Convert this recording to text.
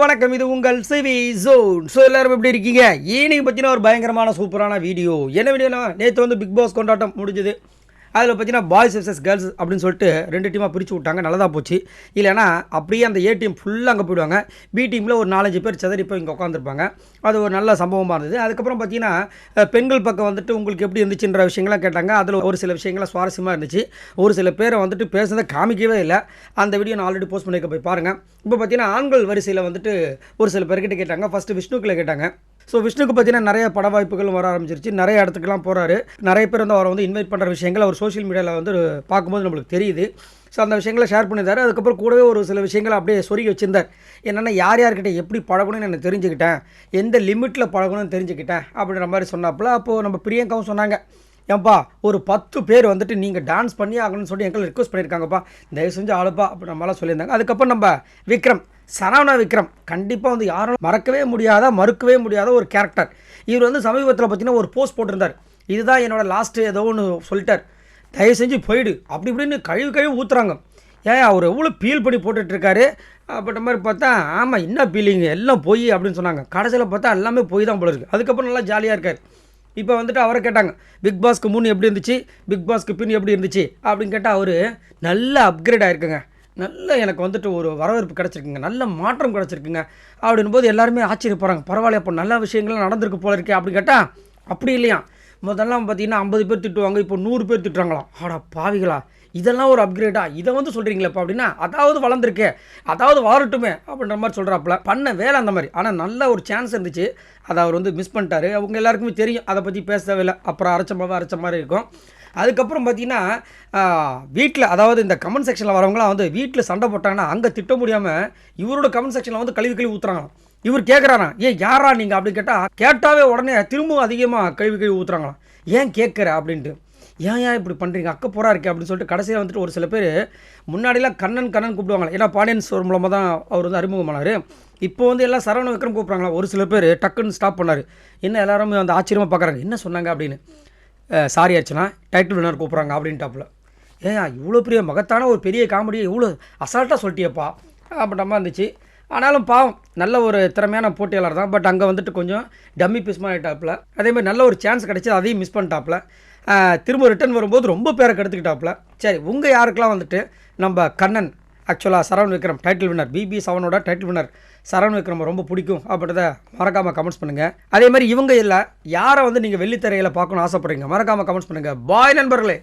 வணக்கம் இது உங்கள் சிவி ஜோன். ஸோ எல்லாரும் எப்படி இருக்கீங்க? ஈனிங் பற்றின ஒரு பயங்கரமான சூப்பரான வீடியோ. என்ன வீடியோனா நேற்று வந்து பிக் பாஸ் கொண்டாட்டம் முடிஞ்சது. அதில் பார்த்தீங்கன்னா பாய்ஸ் வெர்சஸ் கேர்ள்ஸ் அப்படின்னு சொல்லிட்டு ரெண்டு டீமாக பிரித்து விட்டாங்க. நல்லதாக போச்சு. இல்லைன்னா அப்படியே அந்த ஏ டீம் ஃபுல்லாக அங்கே போயிடுவாங்க. பி டீமில் ஒரு நாலஞ்சு பேர் செதறி போய் இங்கே உட்காந்துருப்பாங்க அது ஒரு நல்ல சம்பவமாக இருந்தது. அதுக்கப்புறம் பார்த்தீங்கன்னா பெண்கள் பக்கம் வந்துட்டு உங்களுக்கு எப்படி இருந்துச்சுன்ற விஷயங்கள்லாம் கேட்டாங்க. அதில் ஒரு சில விஷயங்கள்லாம் சுவாரஸ்யமாக இருந்துச்சு. ஒரு சில பேரை வந்துட்டு பேசுனதை காமிக்கவே இல்லை. அந்த வீடியோ நான் ஆல்ரெடி போஸ்ட் பண்ணியிருக்க போய் பாருங்கள் இப்போ பார்த்தீங்கன்னா ஆண்கள் வரிசையில் வந்துட்டு ஒரு சில பேர்கிட்ட கேட்டாங்க. ஃபஸ்ட்டு விஷ்ணுக்கில் கேட்டாங்க. ஸோ விஷ்ணுக்கு பார்த்தீங்கன்னா நிறைய பட வாய்ப்புகள் வர ஆரம்பிச்சிருச்சு. நிறைய இடத்துக்குலாம் போகிறாரு நிறைய பேர் வந்து அவரை வந்து இன்வைட் பண்ணுற விஷயங்கள் அவர் சோஷியல் மீடியாவில் வந்து பார்க்கும்போது நம்மளுக்கு தெரியுது. ஸோ அந்த விஷயங்களை ஷேர் பண்ணியிருந்தாரு. அதுக்கப்புறம் கூடவே ஒரு சில விஷயங்களை அப்படியே சொருகி வச்சிருந்தார். என்னென்னா யார் யார்கிட்ட எப்படி பழகணும்னு நான் தெரிஞ்சுக்கிட்டேன். எந்த லிமிட்டில் பழகணும்னு தெரிஞ்சுக்கிட்டேன் அப்படின்ற மாதிரி சொன்னாப்புல. அப்போது நம்ம பிரியங்காவும் சொன்னாங்க. ஏன்பா ஒரு பத்து பேர் வந்துட்டு நீங்கள் டான்ஸ் பண்ணி ஆகணும்னு சொல்லி எங்களை ரிக்வஸ்ட் பண்ணியிருக்காங்கப்பா. தயவு செஞ்சு ஆளுப்பா அப்படி நம்மளாம் சொல்லியிருந்தாங்க. அதுக்கப்புறம் நம்ம விக்ரம் சரவணா விக்ரம். கண்டிப்பாக வந்து யாரும் மறக்கவே முடியாத மறுக்கவே முடியாத ஒரு கேரக்டர் இவர் வந்து சமீபத்தில் பார்த்தீங்கன்னா ஒரு போஸ்ட் போட்டிருந்தார். இதுதான் என்னோடய லாஸ்ட்டு ஏதோ ஒன்று சொல்லிட்டார். தயவு செஞ்சு போயிடு. அப்படி இப்படின்னு கழிவு கழுவி ஊற்றுறாங்க ஏன் அவர் எவ்வளோ பீல் பண்ணி போட்டுட்ருக்காரு? அப்படின்ற மாதிரி பார்த்தா ஆமாம் என்ன பீலிங் எல்லாம் போய் அப்படின்னு சொன்னாங்க. கடைசியில் பார்த்தா எல்லாமே போய் தான் போல இருக்குது அதுக்கப்புறம் நல்லா ஜாலியாக இருக்கார். இப்போ வந்துட்டு அவரை கேட்டாங்க பிக் பாஸ்க்கு முன் எப்படி இருந்துச்சு? பிக் பாஸ்க்கு பின் எப்படி இருந்துச்சு? அப்படின்னு கேட்டால் அவர் நல்ல அப்கிரேட் ஆயிருக்குங்க. நல்ல எனக்கு வந்துட்டு ஒரு வரவேற்பு கிடச்சிருக்குங்க. நல்ல மாற்றம் கிடச்சிருக்குங்க. அப்படின் போது எல்லாருமே ஆச்சரியப்படுறாங்க. பரவாயில்ல இப்போ நல்ல விஷயங்கள்லாம் நடந்திருக்கு போல இருக்கே. அப்படின்னு கேட்டால் அப்படி இல்லையா? முதல்லாம் பார்த்தீங்கன்னா ஐம்பது பேர் திட்டுவாங்க இப்போ நூறு பேர் திட்டுறாங்களாம். ஆடா பாவிகளா இதெல்லாம் ஒரு அப்கிரேடா இதை வந்து சொல்கிறீங்களேப்பா அப்படின்னா அதாவது வளர்ந்துருக்கே அதாவது வாரட்டுமே அப்படின்ற மாதிரி சொல்கிறாப்புல பண்ண வேலை அந்த மாதிரி. ஆனால் நல்ல ஒரு சான்ஸ் இருந்துச்சு. அதை அவர் வந்து மிஸ் பண்ணிட்டாரு. அவங்க எல்லாருக்குமே தெரியும். அதை பற்றி பேச தேவையில்லை. அப்புறம் அரைச்ச மாதிரி அரைச்ச மாதிரி இருக்கும். அதுக்கப்புறம் பார்த்தீங்கன்னா வீட்டில் அதாவது இந்த கமெண்ட் செக்ஷனில் வரவங்களாம் வந்து வீட்டில் சண்டை போட்டாங்கன்னா அங்கே திட்ட முடியாமல் இவரோட கமெண்ட் செக்ஷனில் வந்து கழுவி கழுவி ஊற்றுறாங்களாம் இவர் கேட்குறாரா ஏன் யாரா நீங்கள் அப்படின்னு கேட்டால் கேட்டாவே உடனே திரும்பவும் அதிகமாக கழுவி கழுவி ஊற்றுறாங்களாம் ஏன் கேட்குற அப்படின்ட்டு. ஏன் ஏன் இப்படி பண்ணுறீங்க அக்க போகிறா இருக்கே அப்படின்னு சொல்லிட்டு கடைசியில் வந்துட்டு ஒரு சில பேர் முன்னாடிலாம் கண்ணன் கண்ணன் கூப்பிடுவாங்களே ஏன்னா பாண்டியன் ஸ்டோர் மூலமாக தான் அவர் வந்து அறிமுகமானார். இப்போ வந்து எல்லாம் சரவண விக்ரம் கூப்பிட்றாங்களா ஒரு சில பேர் டக்குன்னு ஸ்டாப் பண்ணார். என்ன எல்லாருமே வந்து ஆச்சரியமாக பார்க்குறாங்க என்ன சொன்னாங்க அப்படின்னு. சாரி ஆச்சுன்னா டைட்டில் வினர் கூப்பிட்றாங்க அப்படின்ட்டாப்புல. ஏன் இவ்வளோ பெரிய மகத்தான ஒரு பெரிய காமெடியை இவ்வளோ அசால்ட்டாக சொல்லிட்டியப்பா. அப்படின்ற மாதிரி இருந்துச்சு. ஆனாலும் பாவம் நல்ல ஒரு திறமையான போட்டியாளர் தான். பட் அங்கே வந்துட்டு கொஞ்சம் டம்மி பீஸ் மாதிரி அதேமாதிரி நல்ல ஒரு சான்ஸ் கிடச்சி அதையும் மிஸ் பண்ணிட்டாப்புல. திரும்ப ரிட்டர்ன் வரும்போது ரொம்ப பேரை கெடுத்துக்கிட்டாப்புல. சரி உங்கள் யாருக்கெல்லாம் வந்துட்டு நம்ம கண்ணன் ஆக்சுவலாக Saravan Vikram title winner BB சவனோட title winner Saravan Vikram ரொம்ப பிடிக்கும் அப்படின்றத மறக்காமல் கமெண்ட்ஸ் பண்ணுங்கள் அதே மாதிரி இவங்க இல்லை யாரை வந்து நீங்கள் வெள்ளித்திரையில் பார்க்கணும்னு ஆசைப்படுறீங்க மறக்காமல் கமெண்ட்ஸ் பண்ணுங்கள் பாய் நண்பர்களே!